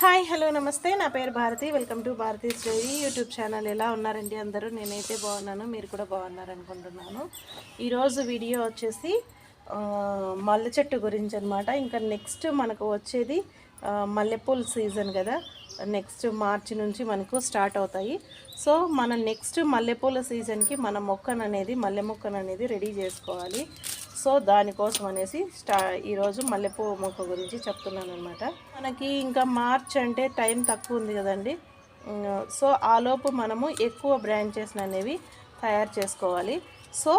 Hi hello నమస్తే. నా పేరు Bharathi. Welcome to Bharathi story YouTube channel. ఎలా ఉన్నారండి అందరూ? నేనైతే బాగున్నాను. మీరు కూడా బాగున్నారు అనుకుంటున్నాను. ఈరోజు వీడియో వచ్చేసి మల్లె చెట్టు గురించి అనమాట ఇంకా నెక్స్ట్ మనకు వచ్చేది మల్లెపూల సీజన్ కదా. నెక్స్ట్ మార్చి నుంచి మనకు స్టార్ట్ అవుతాయి. సో మన నెక్స్ట్ మల్లెపూల సీజన్కి మన మొక్కను అనేది మల్లె మొక్కను అనేది రెడీ చేసుకోవాలి. సో దానికోసం అనేసి స్టా ఈరోజు మల్లెపూ మొక్క గురించి చెప్తున్నాను అనమాట మనకి ఇంకా మార్చ్ అంటే టైం తక్కువ ఉంది కదండి. సో ఆలోపు మనము ఎక్కువ బ్రాంచెస్ అనేవి తయారు చేసుకోవాలి. సో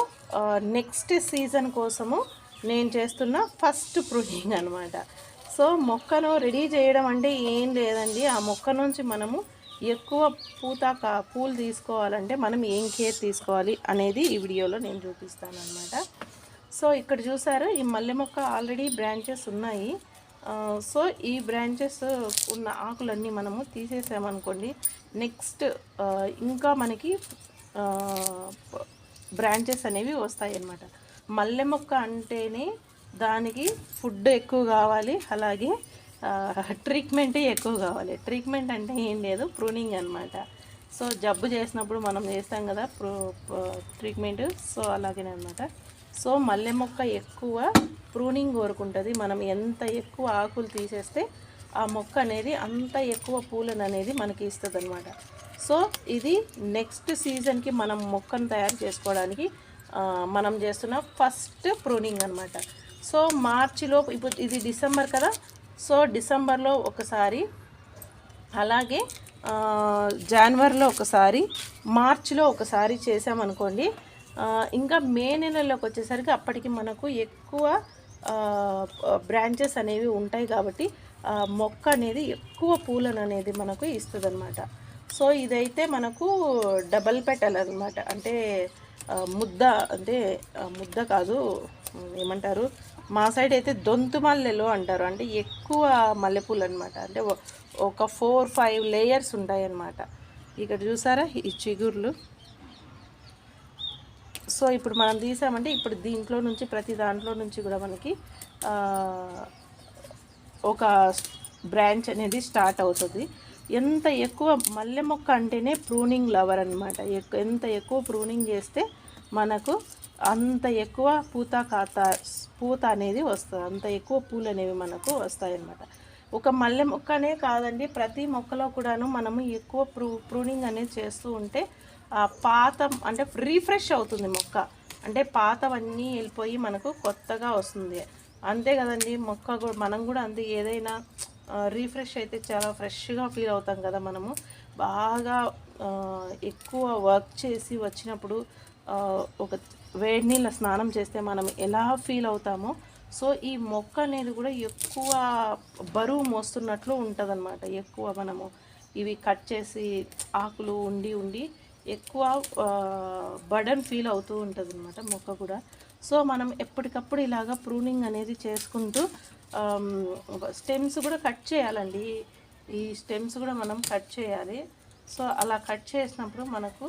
నెక్స్ట్ సీజన్ కోసము నేను చేస్తున్న ఫస్ట్ ప్రూనింగ్ అనమాట సో మొక్కను రెడీ చేయడం అంటే ఏం లేదండి. ఆ మొక్క నుంచి మనము ఎక్కువ పూత పూలు తీసుకోవాలంటే మనం ఏం కేర్ తీసుకోవాలి అనేది ఈ వీడియోలో నేను చూపిస్తాను అనమాట సో ఇక్కడ చూసారు ఈ మల్లె మొక్క ఆల్రెడీ బ్రాంచెస్ ఉన్నాయి. సో ఈ బ్రాంచెస్ ఉన్న ఆకులన్నీ మనము తీసేసామనుకోండి నెక్స్ట్ ఇంకా మనకి బ్రాంచెస్ అనేవి వస్తాయి అన్నమాట. మల్లె మొక్క అంటేనే దానికి ఫుడ్ ఎక్కువ కావాలి అలాగే ట్రీట్మెంటే ఎక్కువ కావాలి. ట్రీట్మెంట్ అంటే ఏం లేదు ప్రూనింగ్ అనమాట సో జబ్బు చేసినప్పుడు మనం చేస్తాం కదా ప్రూ ట్రీట్మెంట్ సో అలాగేనమాట సో మల్లె మొక్క ఎక్కువ ప్రూనింగ్ కోరుకుంటుంది. మనం ఎంత ఎక్కువ ఆకులు తీసేస్తే ఆ మొక్క అనేది అంత ఎక్కువ పూలను అనేది మనకి ఇస్తుంది అనమాట సో ఇది నెక్స్ట్ సీజన్కి మనం మొక్కను తయారు చేసుకోవడానికి మనం చేస్తున్న ఫస్ట్ ప్రూనింగ్ అనమాట సో మార్చిలో ఇప్పుడు ఇది డిసెంబర్ కదా సో డిసెంబర్లో ఒకసారి అలాగే జనవరిలో ఒకసారి మార్చిలో ఒకసారి చేసామనుకోండి ఇంకా మే నెలలోకి వచ్చేసరికి అప్పటికి మనకు ఎక్కువ బ్రాంచెస్ అనేవి ఉంటాయి కాబట్టి మొక్క అనేది ఎక్కువ పూలను అనేది మనకు ఇస్తుంది సో ఇదైతే మనకు డబల్ పెటల్ అనమాట అంటే ముద్ద అంటే ముద్ద కాదు ఏమంటారు మా సైడ్ అయితే దొంతు మల్లెలు అంటారు. అంటే ఎక్కువ మల్లెపూలు అనమాట అంటే ఒక ఫోర్ ఫైవ్ లేయర్స్ ఉంటాయన్నమాట. ఇక్కడ చూసారా ఈ చిగుర్లు. సో ఇప్పుడు మనం తీసామంటే ఇప్పుడు దీంట్లో నుంచి ప్రతి దాంట్లో నుంచి కూడా మనకి ఒక బ్రాంచ్ అనేది స్టార్ట్ అవుతుంది. ఎంత ఎక్కువ మల్లె మొక్క అంటేనే ప్రూనింగ్ లవర్ అనమాట ఎంత ఎక్కువ ప్రూనింగ్ చేస్తే మనకు అంత ఎక్కువ పూత కాత పూత అనేది వస్తుంది. అంత ఎక్కువ పూలు అనేవి మనకు వస్తాయి అన్నమాట ఒక మల్లె మొక్కనే కాదండి ప్రతి మొక్కలో కూడాను మనము ఎక్కువ ప్రూ ప్రూనింగ్ అనేది చేస్తూ ఉంటే పాత అంటే రీఫ్రెష్ అవుతుంది మొక్క. అంటే పాతవన్నీ వెళ్ళిపోయి మనకు కొత్తగా వస్తుంది. అంతే కదండి మొక్క కూడా మనం కూడా అంతే. ఏదైనా రీఫ్రెష్ అయితే చాలా ఫ్రెష్గా ఫీల్ అవుతాం కదా మనము. బాగా ఎక్కువ వర్క్ చేసి వచ్చినప్పుడు ఒక వేడి నీళ్ళ స్నానం చేస్తే మనం ఎలా ఫీల్ అవుతామో. సో ఈ మొక్క అనేది కూడా ఎక్కువ బరువు మోస్తున్నట్లు ఉంటుంది ఎక్కువ మనము ఇవి కట్ చేసి ఆకులు ఉండి ఉండి ఎక్కువ బడన్ ఫీల్ అవుతూ ఉంటుంది అనమాట మొక్క కూడా. సో మనం ఎప్పటికప్పుడు ఇలాగా ప్రూనింగ్ అనేది చేసుకుంటూ స్టెమ్స్ కూడా కట్ చేయాలండి. ఈ స్టెమ్స్ కూడా మనం కట్ చేయాలి. సో అలా కట్ చేసినప్పుడు మనకు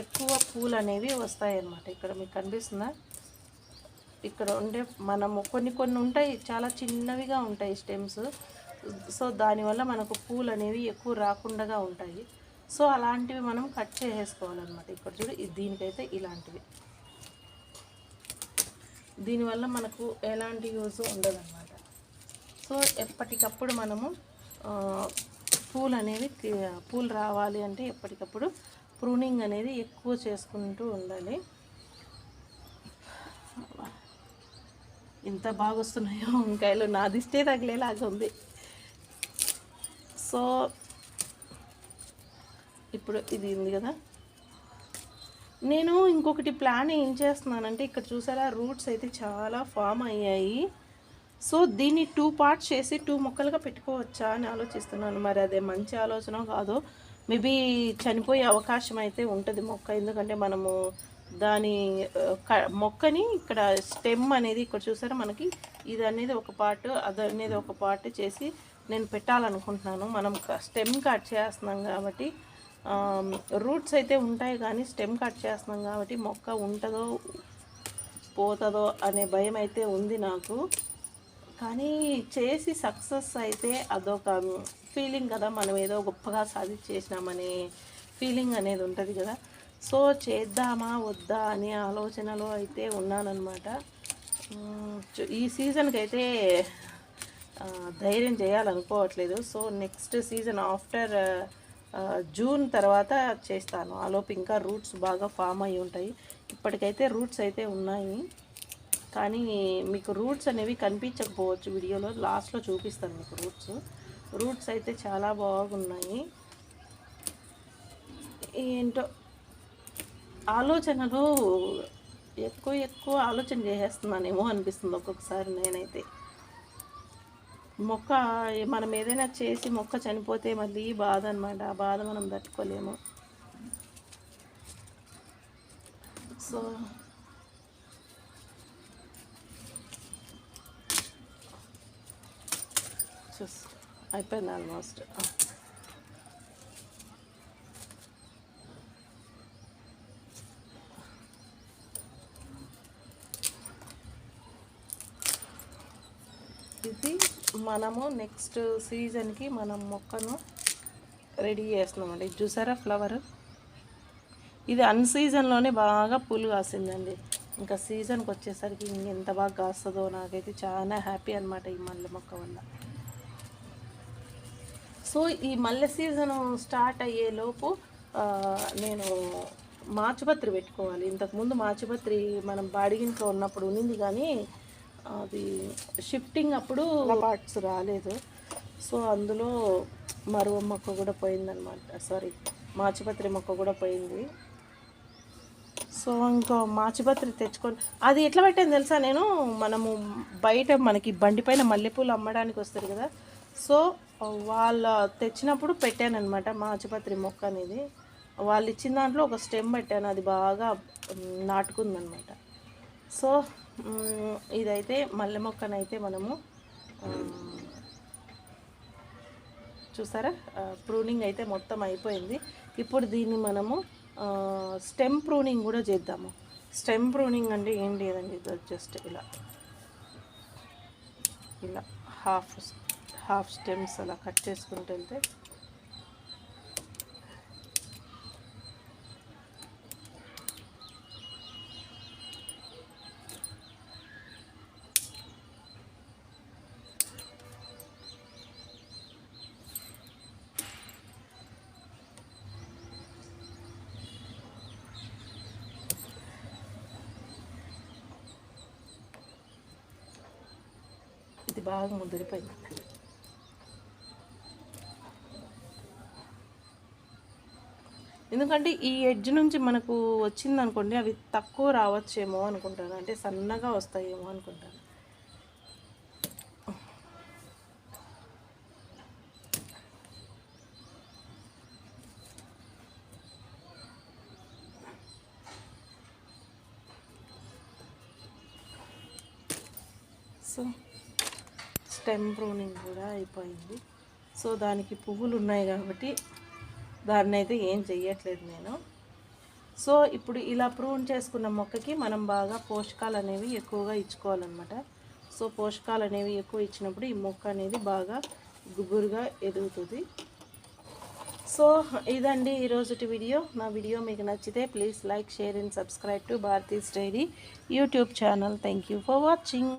ఎక్కువ పూలు అనేవి వస్తాయి అన్నమాట ఇక్కడ మీకు కనిపిస్తుందా ఇక్కడ ఉండే మనము కొన్ని కొన్ని ఉంటాయి చాలా చిన్నవిగా ఉంటాయి స్టెమ్స్ సో దానివల్ల మనకు పూలు అనేవి ఎక్కువ రాకుండా ఉంటాయి. సో అలాంటివి మనం కట్ చేసేసుకోవాలన్నమాట. ఇక్కడ చూడు దీనికైతే ఇలాంటివి. దీనివల్ల మనకు ఎలాంటి యూజ్ ఉండదన్నమాట. సో ఎప్పటికప్పుడు మనము పూలు అనేవి పూలు రావాలి అంటే ఎప్పటికప్పుడు ప్రూనింగ్ అనేది ఎక్కువ చేసుకుంటూ ఉండాలి. ఇంత బాగా వస్తున్నాయో వంకాయలు నా దిష్టే తగిలేలాగా ఉంది. సో ఇప్పుడు ఇది ఉంది కదా. నేను ఇంకొకటి ప్లాన్ ఏం చేస్తున్నానంటే ఇక్కడ చూసారా రూట్స్ అయితే చాలా ఫామ్ అయ్యాయి. సో దీన్ని టూ పార్ట్స్ చేసి టూ మొక్కలుగా పెట్టుకోవచ్చా అని ఆలోచిస్తున్నాను. మరి అదే మంచి ఆలోచన కాదో మేబీ చనిపోయే అవకాశం అయితే ఉంటుంది మొక్క. ఎందుకంటే మనము దాని మొక్కని ఇక్కడ స్టెమ్ అనేది ఇక్కడ చూసారా మనకి ఇది అనేది ఒక పార్ట్ అది అనేది ఒక పార్ట్ చేసి నేను పెట్టాలనుకుంటున్నాను. మనం స్టెమ్ కట్ చేస్తున్నాం కాబట్టి రూట్స్ అయితే ఉంటాయి కానీ స్టెమ్ కట్ చేస్తున్నాం కాబట్టి మొక్క ఉంటుందో పోతుందో అనే భయం అయితే ఉంది నాకు. కానీ చేసి సక్సెస్ అయితే అదొక ఫీలింగ్ కదా మనం ఏదో గొప్పగా సాధించేసినామనే ఫీలింగ్ అనేది ఉంటుంది కదా. సో చేద్దామా వద్దా అనే ఆలోచనలో అయితే ఉన్నానన్నమాట. ఈ సీజన్కి అయితే ధైర్యం చేయాలనుకోవట్లేదు. So next season after June తర్వాత చేస్తాను. ఆలోపు ఇంకా రూట్స్ బాగా ఫామ్ అయి ఉంటాయి. ఇప్పటికైతే రూట్స్ అయితే ఉన్నాయి. కానీ మీకు రూట్స్ అనేవి కనిపించకపోవచ్చు వీడియోలో. లాస్ట్లో చూపిస్తాను మీకు రూట్స్. రూట్స్ అయితే చాలా బాగున్నాయి. ఏంటో ఆలోచనలు ఎక్కువ ఎక్కువ ఆలోచన చేసేస్తున్నానేమో అనిపిస్తుంది ఒక్కొక్కసారి నేనైతే. మొక్క మనం ఏదైనా చేసి మొక్క చనిపోతే మళ్ళీ బాధ అనమాట ఆ బాధ మనం తట్టుకోలేము. సో చూస్ అయిపోయింది ఆల్మోస్ట్ ఇది మనము నెక్స్ట్ సీజన్కి మనం మొక్కను రెడీ చేస్తున్నామండి. చూసారా ఫ్లవర్? ఇది అన్ సీజన్లోనే బాగా పూలు కాసిందండి. ఇంకా సీజన్కి వచ్చేసరికి ఇంకెంత బాగా కాస్తుందో నాకైతే చాలా హ్యాపీ అనమాట ఈ మల్లె మొక్క వల్ల. సో ఈ మల్లె సీజన్ స్టార్ట్ అయ్యేలోపు నేను మాచుపత్రి పెట్టుకోవాలి. ఇంతకుముందు మాచుపత్రి మనం బాడిగింట్లో ఉన్నప్పుడు ఉన్నింది కానీ అది షిఫ్టింగ్ అప్పుడు పార్ట్స్ రాలేదు. సో అందులో మరువ మొక్క కూడా పోయిందనమాట సారీ మాచుపత్రి మొక్క కూడా పోయింది. సో ఇంకో మాచిపత్రి తెచ్చుకొని అది ఎట్లా పెట్టాను తెలుసా నేను? మనము బయట మనకి బండి పైన మల్లెపూలు అమ్మడానికి వస్తారు కదా. సో వాళ్ళ తెచ్చినప్పుడు పెట్టాను అనమాట మాచిపత్రి మొక్క అనేది. వాళ్ళు ఇచ్చిన దాంట్లో ఒక స్టెమ్ పెట్టాను. అది బాగా నాటుకుందనమాట సో ఇదైతే మల్లె మొక్కనైతే మనము చూసారా? ప్రూనింగ్ అయితే మొత్తం అయిపోయింది. ఇప్పుడు దీన్ని మనము స్టెమ్ ప్రూనింగ్ కూడా చేద్దాము. స్టెమ్ ప్రూనింగ్ అంటే ఏం లేదండి జస్ట్ ఇలా. ఇలా హాఫ్ హాఫ్ స్టెమ్స్ అలా కట్ చేసుకుంటూ వెళ్తే బాగా ముదిరిపోయింది ఎందుకంటే ఈ ఎడ్జ్ నుంచి మనకు వచ్చింది అనుకోండి అవి తక్కువ రావచ్చేమో అనుకుంటాను. అంటే సన్నగా వస్తాయేమో అనుకుంటాను. సో టైం ప్రూనింగ్ కూడా అయిపోయింది. సో దానికి పువ్వులు ఉన్నాయి కాబట్టి దాన్ని అయితే ఏం చెయ్యట్లేదు నేను. సో ఇప్పుడు ఇలా ప్రూన్ చేసుకున్న మొక్కకి మనం బాగా పోషకాలు అనేవి ఎక్కువగా ఇచ్చుకోవాలన్నమాట. సో పోషకాలు అనేవి ఎక్కువ ఇచ్చినప్పుడు ఈ మొక్క అనేది బాగా గుబురుగా ఎదుగుతుంది. సో ఇదండి ఈరోజుటి వీడియో. నా వీడియో మీకు నచ్చితే please like share and subscribe to Bharathi's diary YouTube channel. Thank you for watching.